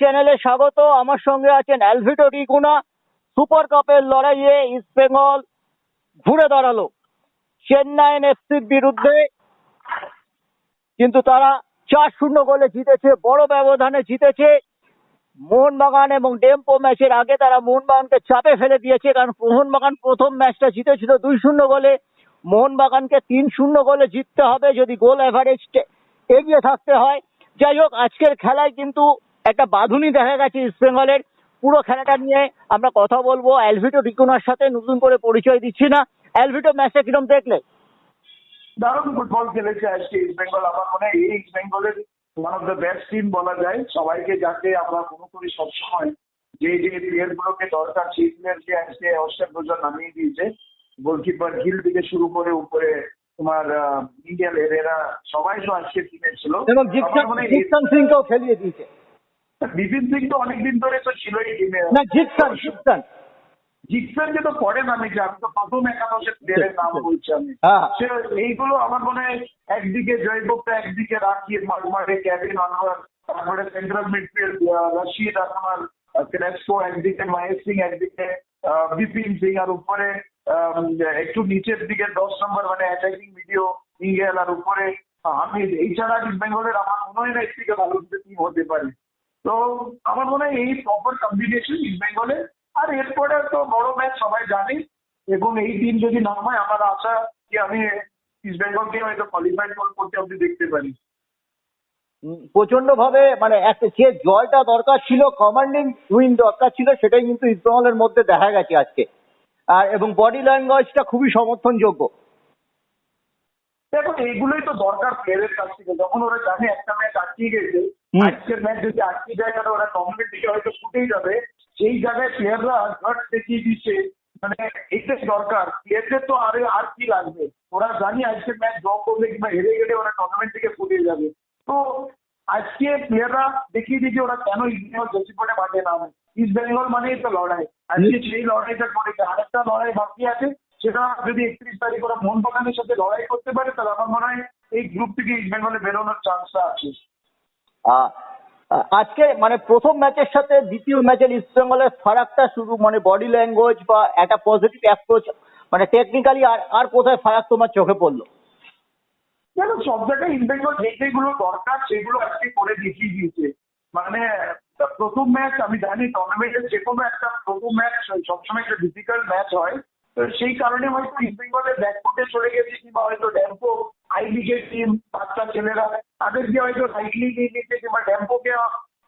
চ্যানেলে স্বাগত। আমার সঙ্গে আছেন অ্যালভিটো সুপার কাপের লড়াইয়ে ইস্ট বেঙ্গল ঘুরে দাঁড়াল। চেন্নাইন এফসির বিরুদ্ধে কিন্তু তারা চার শূন্য গোলে জিতেছে, বড় ব্যবধানে জিতেছে। মোহনবাগান এবং ডেম্পো ম্যাচের আগে তারা মোহনবাগানকে চাপে ফেলে দিয়েছে, কারণ মোহনবাগান প্রথম ম্যাচটা জিতেছিল দুই শূন্য গোলে। মোহনবাগানকে তিন শূন্য গোলে জিততে হবে যদি গোল অ্যাভারেজ এগিয়ে থাকতে হয়। যাই হোক, আজকের খেলায় কিন্তু একটা বাঁধুনি দেখা গেছে ইস্ট বেঙ্গলের পুরো খেলাটা নিয়ে আমরা কথা বলব। অ্যালভিটো ডিকুনার সাথে নতুন করে পরিচয় দিচ্ছি না। অ্যালভিটো ম্যাচটা কিরম দেখলে? দারুণ ফুটবল খেলেছে আজকে ইস্ট বেঙ্গল আমার মনে হয় এই ইস্ট বেঙ্গলের one of the best team বলা যায়। সবাইকে যাকে আমরা মনে করি সবসময় যে যে প্লেয়ার গুলোকে দরকার, সেই প্লেয়ারকে আজকে অস্টার নামিয়ে দিয়েছে। গোলকিপার গিল থেকে শুরু করে উপরে তোমার ইন্ডিয়ান এরা সবাই তো আজকে টিমে ছিল। এবং সিংকেও খেলিয়ে দিয়েছে। বিপিন সিং তো অনেকদিন ধরে তো ছিলই টিমে না জিকসান জিকসান জিকসানকে তো পরে নামেছে আমি তো প্রথম একাদশের প্লেয়ারের নাম বলছি আমি। হ্যাঁ। সে এইগুলো আমার মনে হয় একদিকে জয়গুপ্তা একদিকে রাকিব মারমারে ক্যাবিন আনোয়ার তারপরে সেন্ট্রাল মিডফিল্ড রশিদ আমার ক্রেস্পো একদিকে মহেশ সিং একদিকে বিপিন সিং আর উপরে একটু নিচের দিকে দশ নম্বর মানে অ্যাটাকিং ভিডিও ইংগেল আর উপরে আমি এছাড়া ইস্ট বেঙ্গলের আমার মনে হয় না এর থেকে ভালো কিছু টিম হতে পারে। তো আমার মনে হয় এই প্রপার কম্বিনেশন ইস্ট বেঙ্গলের আর এরপরে তো বড় ম্যাচ সবাই জানে। এবং এই টিম যদি না নামায় আমার আশা যে আমি ইস্ট বেঙ্গলকে হয়তো কোয়ালিফাই করতে অব্দি দেখতে পারি। প্রচণ্ড ভাবে মানে একটা যে জয়টা দরকার ছিল কমান্ডিং উইন দরকার ছিল, সেটাই কিন্তু ইস্টবেঙ্গলের মধ্যে দেখা গেছে আজকে। আর এবং বডি ল্যাঙ্গুয়েজটা খুবই সমর্থনযোগ্য। দেখো এইগুলোই তো দরকার প্লেয়ারের কাছ থেকে। যখন ওরা জানে একটা ম্যাচ আটকে গেছে। আজকের ম্যাচ যদি আটকে যায় তাহলে ওরা টর্নামেন্ট দিকে হয়তো ফুটেই যাবে। সেই জায়গায় প্লেয়াররা ঘট দেখিয়ে দিচ্ছে মানে এটাই দরকার। প্লেয়ারদের তো আরে আর কি লাগবে? ওরা জানি আজকের ম্যাচ ড্র করলে কিংবা হেরে গেলে ওরা টুর্নামেন্ট থেকে ফুটে যাবে। তো আজকে প্লেয়াররা দেখিয়ে দিয়েছে ওরা কেন ইস্ট বেঙ্গল জেসি পড়ে মাঠে নামে ইস্ট বেঙ্গল মানেই তো লড়াই। আজকে সেই লড়াইটা করেছে আরেকটা লড়াই বাকি আছে সেটা যদি একত্রিশ তারিখ ওরা মোহনবাগানের সাথে লড়াই করতে পারে তাহলে আমার মনে হয় এই গ্রুপ থেকে ইস্ট বেঙ্গলে বেরোনোর চান্সটা আছে। আজকে মানে প্রথম ম্যাচের সাথে দ্বিতীয় ম্যাচের ইস্ট ইস্টবেঙ্গলের ফারাকটা শুধু মানে বডি ল্যাঙ্গুয়েজ বা একটা পজিটিভ অ্যাপ্রোচ মানে টেকনিক্যালি আর আর কোথায় ফারাক তোমার চোখে পড়ল? কেন সব জায়গায় ইস্ট বেঙ্গল যে যেগুলো দরকার সেগুলো আজকে করে দেখিয়ে দিয়েছে। মানে প্রথম ম্যাচ আমি জানি টুর্নামেন্টের যে কোনো একটা প্রথম ম্যাচ সবসময় একটা ডিফিকাল্ট ম্যাচ হয়। তো সেই কারণে হয়তো ইস্ট বেঙ্গলের ব্যাকফুটে চলে গেছে কিংবা হয়তো ড্যাম্পো আই লিগের টিম বাচ্চা ছেলেরা তাদেরকে হয়তো লাইটলি নিয়ে নিচ্ছে কিংবা ড্যাম্পোকে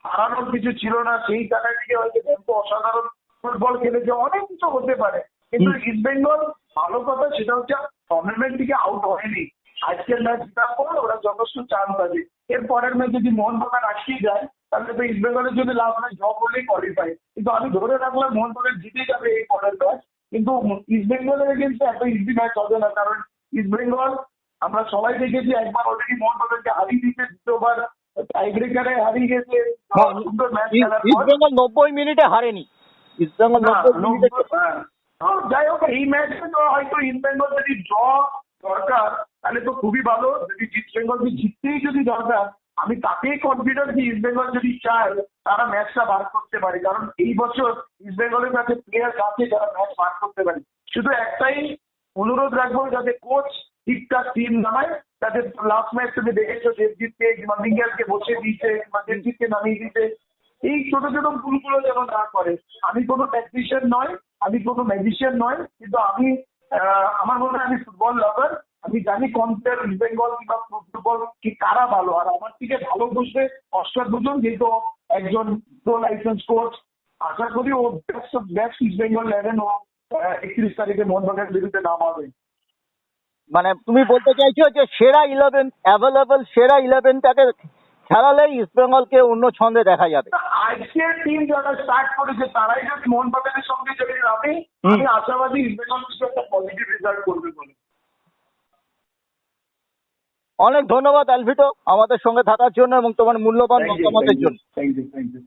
হারানোর কিছু ছিল না সেই জায়গা থেকে হয়তো ড্যাম্পো অসাধারণ ফুটবল খেলেছে অনেক কিছু হতে পারে। কিন্তু ইস্ট বেঙ্গল ভালো কথা সেটা হচ্ছে টুর্নামেন্ট থেকে আউট হয়নি। আজকের ম্যাচ জেতার পর ওরা যথেষ্ট চান্স আছে এর পরের ম্যাচ যদি মোহনবাগান আটকেই যায় তাহলে তো ইস্ট বেঙ্গলের জন্য লাভ ম্যাচ ড্র করলেই কোয়ালিফাই কিন্তু আমি ধরে রাখলাম মোহনবাগান জিতে যাবে এই পরের ম্যাচ কিন্তু ইস্ট বেঙ্গলের এগেন্সে এত ইজি ম্যাচ হবে না কারণ ইস্ট বেঙ্গল আমরা সবাই দেখেছি একবার অলরেডি মোহনবাগানকে হারিয়ে দিতে দ্বিতীয়বার টাইব্রেকারে হারিয়ে গেছে। সুন্দর ম্যাচ খেলার পর। ইস্টবেঙ্গল নব্বই মিনিটে হারেনি। ইস্টবেঙ্গল না, নব্বই মিনিটে হ্যাঁ। যাই হোক এই ম্যাচে তো হয়তো ইস্ট বেঙ্গল যদি ড্র দরকার, তাহলে তো খুবই ভালো। যদি ইস্ট বেঙ্গলকে জিততেই যদি দরকার, আমি তাতেই কনফিডেন্ট যে ইস্ট বেঙ্গল যদি চায়, তারা ম্যাচটা বার করতে পারে। কারণ এই বছর ইস্ট বেঙ্গলের কাছে প্লেয়ার আছে যারা ম্যাচ বার করতে পারে। শুধু একটাই অনুরোধ রাখব যাতে কোচ ঠিকঠাক টিম নামায়, যাতে লাস্ট ম্যাচ তুমি দেখেছ দেবজিৎকে কিংবা মিঙ্গেলকে বসে দিয়েছে কিংবা দেবজিৎকে নামিয়ে দিতে এই ছোট ছোট ভুলগুলো যেন না করে। আমি কোনো ট্যাকটিশিয়ান নয়, আমি কোনো ম্যাজিশিয়ান নয়, কিন্তু আমি আমার মনে হয় আমি ফুটবল লাভার আমি জানি কম্পেয়ার ইস্ট বেঙ্গল কিংবা ফুটবল কি কারা ভালো আর আমার থেকে ভালো বুঝবে অস্কার দুজন যেহেতু একজন প্রো লাইসেন্স কোচ আশা করি ও best best East Bengal eleven ও একত্রিশ তারিখে মোহনবাগানের বিরুদ্ধে নাম হবে মানে তুমি বলতে চাইছো যে সেরা ইলেভেন অ্যাভেলেবল সেরা ইলেভেনটাকে খেলালেই ইস্টবেঙ্গলকে অন্য ছন্দে দেখা যাবে। আজকের টিম যারা স্টার্ট করেছে তারাই যদি মোহনবাগানের সঙ্গে যদি রাখে আমি আশাবাদী ইস্ট কিছু একটা পজিটিভ রেজাল্ট করবে বলে। অনেক ধন্যবাদ অ্যালভিটো আমাদের সঙ্গে থাকার জন্য এবং তোমার মূল্যবান মতামতের জন্য। Thank you thank you